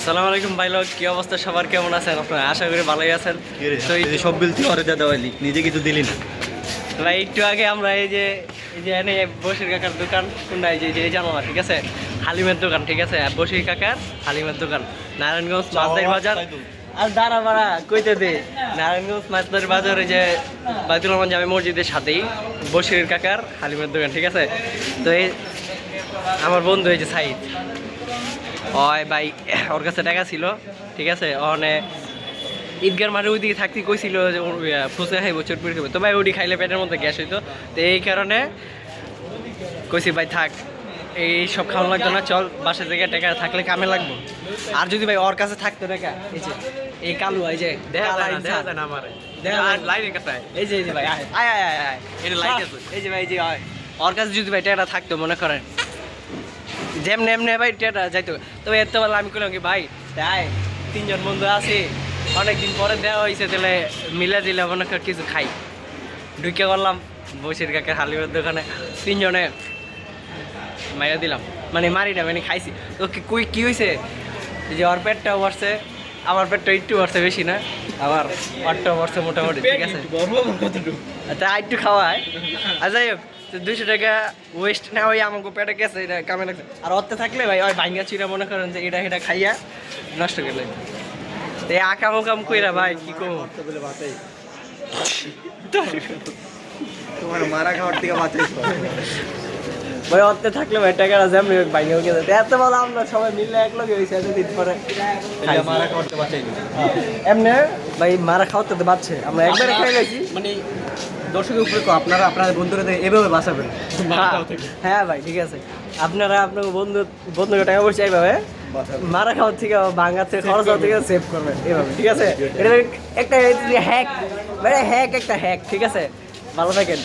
সালাম আলাইকুম ভাই লোক কি অবস্থা? সবার কেমন আছেন? আপনারা আশা করি ভালোই আছেন। তো এই- এই সব বিল তুই অরে দাদা হইলি নিজে কিছু দিলি না। ভাই একটু আগে আমরা এই যে এই যে এনে বসির কাকার দোকান কোনটা এই যে এই জানালা ঠিক আছে? হালিমের দোকান ঠিক আছে? বসির কাকার হালিমের দোকান নারায়ণগঞ্জ মাছদারি বাজার। আর দাঁড়া বাড়া কইতে দে নারায়ণগঞ্জ মাছদারি বাজার ওই যে বাইতুল রহমান জামে মসজিদের সাথেই বসির কাকার হালিমের দোকান ঠিক আছে? তো এই আমার বন্ধু এই যে সাইদ। ওই ভাই ওর কাছে টাকা ছিল ঠিক আছে ওখানে ঈদগার মাঠে ওইদিকে থাকতে কইছিল যে ফুচকা খাইবো চটপুরি খাইবো তো ভাই ওটি খাইলে পেটের মধ্যে গ্যাস হইতো তো এই কারণে কইছি ভাই থাক এই সব খাওয়ানো লাগতো না চল বাসা থেকে টাকা থাকলে কামে লাগবো আর যদি ভাই ওর কাছে থাকতো টাকা এই যে এই কালু এই যে। দেখা যায় না। এই যে এই যে ভাই আয় আয় আয় আয়, আয় এটা light আছে। এই যে ভাই এই যে আয়। ওর কাছে যদি ভাই টাকাটা থাকতো মনে করেন যেমনি এমনি ভাই টেটা যাইতো। তবে এত বেলা আমি করলাম কি ভাই তাই তিনজন বন্ধু আছি অনেকদিন পরে দেওয়া হয়েছে তাহলে মিলে দিলে কর কিছু খাই। ঢুকে করলাম বসির কাকের হালিমের দোকানে তিনজনে মাইরা দিলাম। মানে মারি না মানে খাইছি। তো কই কি হয়েছে যে ওর পেটটাও বাড়ছে আমার পেটটা একটু বাড়ছে বেশি না আবার ওরটাও বাড়ছে মোটামুটি ঠিক আছে? তা একটু খাওয়ায় আর যাই হোক। দুইশো টাকা ওয়েস্ট না ওই আমাকে পেটে গেছে, এটা কামে লাগছে। আর অর্থে থাকলে ভাই, ওই ভাঙ্গা চিরা মনে করেন যে এটা এটা খাইয়া নষ্ট করলে তো এই আকাম কাম কইরা ভাই, কি কম তোমার মারা খাওয়ার থেকে বাঁচাইছ। ভাই অর্থে থাকলে ভাই টাকাটা যেমনি হোক ভাঙ্গা গেছে এত ভালো আমরা সবাই মিললে এক লগে হয়েছে এতদিন পরে। মারা খাওয়াতে বাঁচাইলি এমনি ভাই মারা খাওয়াতে তো বাচ্চে আমরা একবারে খাই গেছি। মানে দর্শকের উপরে আপনারা আপনাদের বন্ধুরা এভাবে বাঁচাবেন। হ্যাঁ। ভাই ঠিক আছে। আপনারা আপনার বন্ধু বন্ধুকে টাকা পয়সা এইভাবে মারা খাওয়ার থেকে ভাঙার থেকে খরচ হওয়ার থেকে সেভ করবেন এইভাবে ঠিক আছে? এটা একটা হ্যাক মানে হ্যাক একটা হ্যাক ঠিক আছে? ভালো থাকেন।